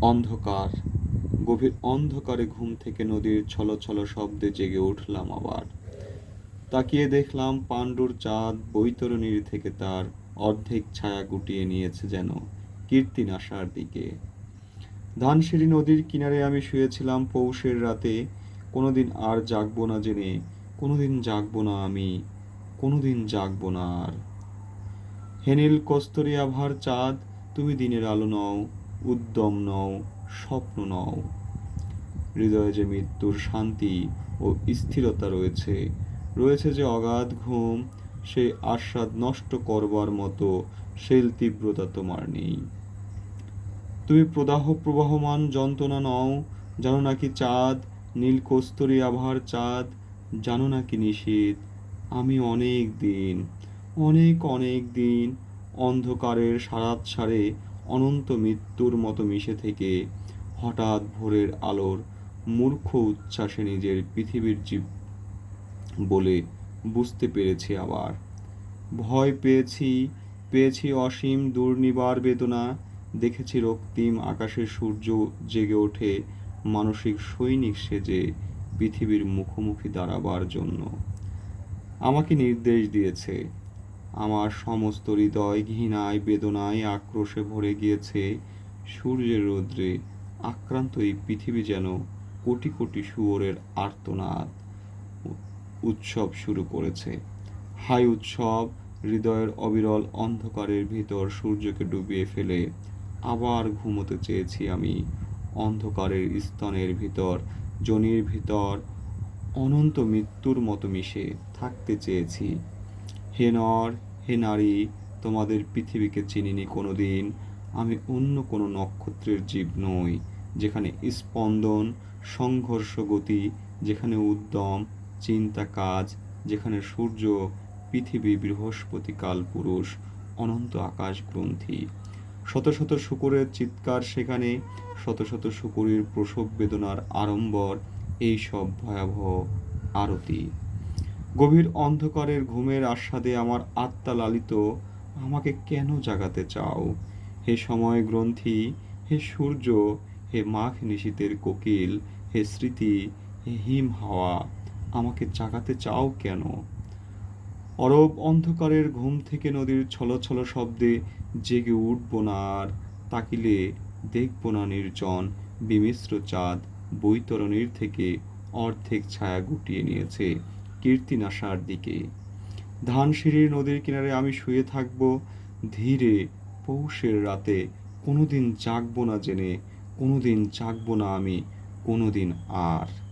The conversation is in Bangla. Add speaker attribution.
Speaker 1: অন্ধকার, গভীর অন্ধকারে ঘুম থেকে নদীর ছলো ছলো শব্দে জেগে উঠলাম আবার। তাকিয়ে দেখলাম পাণ্ডুর চাঁদ বৈতরণীর থেকে তার অর্ধেক ছায়া গুটিয়ে নিয়েছে যেন কীর্তিন আসার দিকে। ধানসিঁড়ি নদীর কিনারে আমি শুয়েছিলাম পৌষের রাতে। কোনোদিন আর জাগবো না জেনে, কোনোদিন জাগবো না আমি, কোনোদিন জাগবো না আর। হেনিল, কস্তরি আভার চাঁদ, তুমি দিনের আলো নও উদ্যম নও, স্বপ্ন নও। হৃদয়ে যে মৃত্যুর শান্তি ও স্থিরতা রয়েছে রয়েছে যে অগাধ ঘুম, সেই আস্বাদ নষ্ট করবার মতো শেল তীব্রতা তোমার নেই। তুমি প্রদাহ প্রবাহমান যন্ত্রণা নও, জানো নাকি চাঁদ, নীল কস্তরি আভার চাঁদ, জানো নাকি নিশীত আমি অনেক দিন, অনেক অনেক দিন অন্ধকারের সারাত সারে অনন্ত মৃত্যুর মতো মিশে থেকে হঠাৎ ভোরের আলোর মূর্খ উচ্ছ্বাসে নিজের পৃথিবীর জীব বলে বুঝতে পেরেছি আবার। ভয় পেয়েছি পেয়েছি অসীম দুর্নিবার বেদনা। দেখেছি রক্তিম আকাশে সূর্য জেগে ওঠে মানসিক সৈনিক সেজে পৃথিবীর মুখোমুখি দাঁড়াবার জন্য। আমাকে নির্দেশ দিয়েছে আমার সমস্ত হৃদয় ঘৃণায়, বেদনায় আক্রোশে ভরে গিয়েছে। সূর্যের রৌদ্রে আক্রান্ত এই পৃথিবী যেন কোটি কোটি শুয়োরের আর্তনাদ উৎসব শুরু করেছে। হাই উৎসব, হৃদয়ের অবিরল অন্ধকারের ভিতর সূর্যকে ডুবিয়ে ফেলে আবার ঘুমোতে চেয়েছি আমি। অন্ধকারের স্তনের ভিতর, জনির ভিতর, অনন্ত মৃত্যুর মতো মিশে থাকতে চেয়েছি। হে নর হে নারী, তোমাদের পৃথিবীকে চিনিনি কোনোদিন। আমি অন্য কোনো নক্ষত্রের জীব নই, যেখানে স্পন্দন, সংঘর্ষ গতি, যেখানে উদ্যম, চিন্তা কাজ, যেখানে সূর্য, পৃথিবী বৃহস্পতি কালপুরুষ অনন্ত আকাশ গ্রন্থি। শত শত শুকুরের চিৎকার সেখানে, শত শত শুকুরের প্রসব বেদনার আড়ম্বর, এই সব ভয়াবহ আরতি। গভীর অন্ধকারের ঘুমের আস্বাদে আমার আত্মা লালিত, আমাকে কেন জাগাতে চাও? হে সময় গ্রন্থি, হে সূর্য, হে মাঘ নিশীতের কোকিল, হে স্মৃতি, হে হিম হাওয়া, আমাকে জাগাতে চাও কেন? অরব অন্ধকারের ঘুম থেকে নদীর ছলছল শব্দে জেগে উঠব না আর, তাকিলে দেখব না নির্জন, বিমিশ্র চাঁদ বৈতরণীর থেকে অর্ধেক ছায়া গুটিয়ে নিয়েছে। কীর্তিন আসার দিকে। ধানসিঁড়ির নদীর কিনারে আমি শুয়ে থাকব। ধীরে পৌষের রাতে কোনোদিন জাগবো না জেনে, কোনোদিন জাগবো না আমি, কোনোদিন আর।